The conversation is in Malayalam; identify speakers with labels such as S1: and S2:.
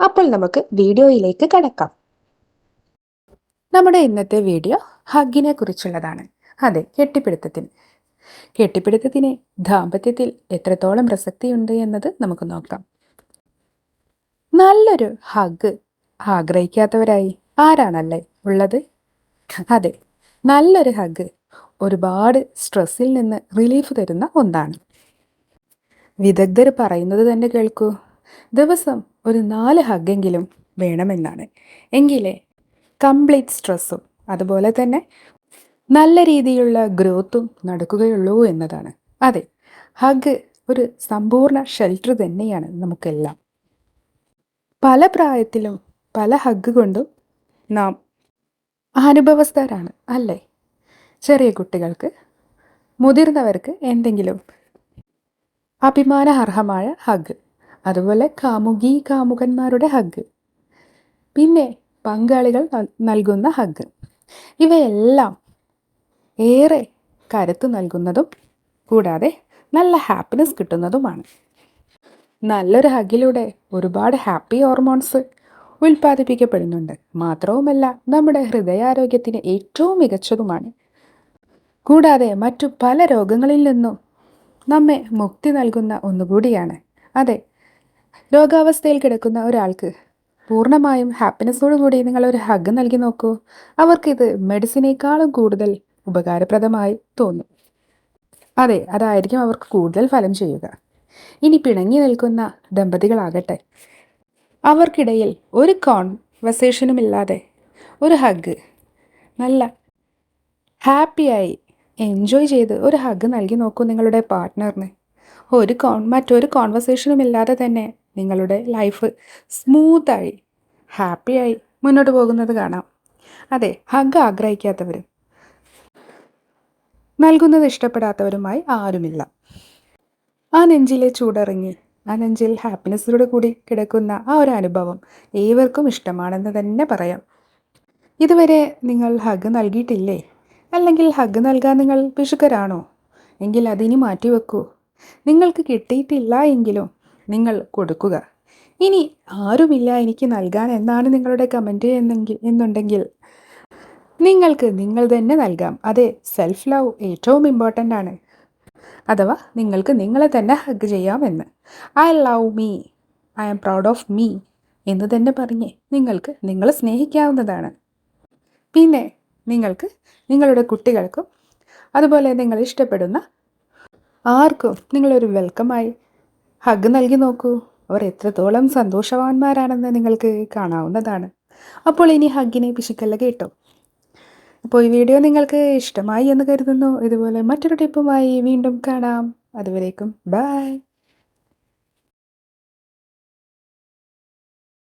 S1: അപ്പോൾ നമുക്ക് വീഡിയോയിലേക്ക് കടക്കാം.
S2: നമ്മുടെ ഇന്നത്തെ വീഡിയോ ഹഗ്ഗിനെ കുറിച്ചുള്ളതാണ്. അതെ കെട്ടിപ്പിടുത്തത്തിന് കെട്ടിപ്പിടുത്തത്തിന് ദാമ്പത്യത്തിൽ എത്രത്തോളം പ്രസക്തിയുണ്ട് എന്നത് നമുക്ക് നോക്കാം. നല്ലൊരു ഹഗ് ആഗ്രഹിക്കാത്തവരായി ആരാണല്ലേ ഉള്ളത്? അതെ നല്ലൊരു ഹഗ് ഒരുപാട് സ്ട്രെസ്സിൽ നിന്ന് റിലീഫ് തരുന്ന ഒന്നാണ്. വിദഗ്ധർ പറയുന്നത് തന്നെ കേൾക്കൂ. ദിവസം ഒരു നാല് ഹഗ്ഗെങ്കിലും വേണമെന്നാണ്. എങ്കിലേ കംപ്ലീറ്റ് സ്ട്രെസ്സും അതുപോലെ തന്നെ നല്ല രീതിയിലുള്ള ഗ്രോത്തും നടക്കുകയുള്ളൂ എന്നതാണ്. അതെ ഹഗ് ഒരു സമ്പൂർണ ഷെൽട്ടർ തന്നെയാണ് നമുക്കെല്ലാം. പല പ്രായത്തിലും പല ഹഗ് കൊണ്ടും നാം അനുഭവസ്ഥരാണ് അല്ലേ? ചെറിയ കുട്ടികൾക്ക് മുതിർന്നവർക്ക് എന്തെങ്കിലും അഭിമാനഹർഹമായ ഹഗ്. അതുപോലെ കാമുകി കാമുകന്മാരുടെ ഹഗ്. പിന്നെ പങ്കാളികൾ നൽകുന്ന ഹഗ്. ഇവയെല്ലാം ഏറെ കരുത്ത് നൽകുന്നതും കൂടാതെ നല്ല ഹാപ്പിനെസ് കിട്ടുന്നതുമാണ്. നല്ലൊരു ഹഗിലൂടെ ഒരുപാട് ഹാപ്പി ഹോർമോൺസ് ഉൽപ്പാദിപ്പിക്കപ്പെടുന്നുണ്ട്. മാത്രവുമല്ല നമ്മുടെ ഹൃദയാരോഗ്യത്തിന് ഏറ്റവും മികച്ചതുമാണ്. കൂടാതെ മറ്റു പല രോഗങ്ങളിൽ നിന്നും നമ്മെ മുക്തി നൽകുന്ന ഒന്നുകൂടിയാണ്. അതെ രോഗാവസ്ഥയിൽ കിടക്കുന്ന ഒരാൾക്ക് പൂർണമായും ഹാപ്പിനെസ്സോടുകൂടി നിങ്ങൾ ഒരു ഹഗ് നൽകി നോക്കൂ. അവർക്കിത് മെഡിസിനേക്കാളും കൂടുതൽ ഉപകാരപ്രദമായി തോന്നും. അതെ അതായിരിക്കും അവർക്ക് കൂടുതൽ ഫലം ചെയ്യുക. ഇനി പിണങ്ങി നിൽക്കുന്ന ദമ്പതികളാകട്ടെ. അവർക്കിടയിൽ ഒരു കോൺവെർസേഷനുമില്ലാതെ ഒരു ഹഗ് നല്ല ഹാപ്പിയായി എൻജോയ് ചെയ്ത് ഒരു ഹഗ് നൽകി നോക്കൂ നിങ്ങളുടെ പാർട്ട്ണറിന്. ഒരു കോൺ മറ്റൊരു കോൺവെർസേഷനും ഇല്ലാതെ തന്നെ നിങ്ങളുടെ ലൈഫ് സ്മൂത്തായി ഹാപ്പിയായി മുന്നോട്ട് പോകുന്നത് കാണാം. അതെ ഹഗ് ആഗ്രഹിക്കാത്തവരും നൽകുന്നത് ഇഷ്ടപ്പെടാത്തവരുമായി ആരുമില്ല. ആ നെഞ്ചിലെ ചൂടിറങ്ങി ആ നെഞ്ചിൽ ഹാപ്പിനെസ്സിലൂടെ കൂടി കിടക്കുന്ന ആ ഒരു അനുഭവം ഏവർക്കും ഇഷ്ടമാണെന്ന് തന്നെ പറയാം. ഇതുവരെ നിങ്ങൾ ഹഗ് നൽകിയിട്ടില്ലേ? അല്ലെങ്കിൽ ഹഗ് നൽകാൻ നിങ്ങൾ പിശുക്കരാണോ? എങ്കിൽ അതിനി മാറ്റിവെക്കൂ. നിങ്ങൾക്ക് കിട്ടിയിട്ടില്ല എങ്കിലും നിങ്ങൾ കൊടുക്കുക. ഇനി ആരുമില്ല എനിക്ക് നൽകാൻ എന്നാണ് നിങ്ങളുടെ കമന്റ് എന്നെങ്കിൽ എന്നുണ്ടെങ്കിൽ നിങ്ങൾക്ക് നിങ്ങൾ തന്നെ നൽകാം. അതെ സെൽഫ് ലവ് ഏറ്റവും ഇമ്പോർട്ടന്റ് ആണ്. അഥവാ നിങ്ങൾക്ക് നിങ്ങളെ തന്നെ ഹഗ് ചെയ്യാമെന്ന്. I love me I am proud of me എന്ന് തന്നെ പറഞ്ഞ് നിങ്ങൾക്ക് നിങ്ങളെ സ്നേഹിക്കാവുന്നതാണ്. പിന്നെ നിങ്ങൾക്ക് നിങ്ങളുടെ കുട്ടികൾക്കും അതുപോലെ നിങ്ങൾ ഇഷ്ടപ്പെടുന്ന ആർക്കും നിങ്ങളൊരു വെൽക്കമായി ഹഗ് നൽകി നോക്കൂ. അവർ എത്രത്തോളം സന്തോഷവാന്മാരാണെന്ന് നിങ്ങൾക്ക് കാണാവുന്നതാണ്. അപ്പോൾ ഇനി ഹഗ്ഗിനെ പിശുക്കല്ല കേട്ടോ. അപ്പോൾ ഈ വീഡിയോ നിങ്ങൾക്ക് ഇഷ്ടമായി എന്ന് കരുതുന്നു. ഇതുപോലെ മറ്റൊരു ടിപ്പുമായി വീണ്ടും കാണാം. അതുവരേക്കും ബൈ.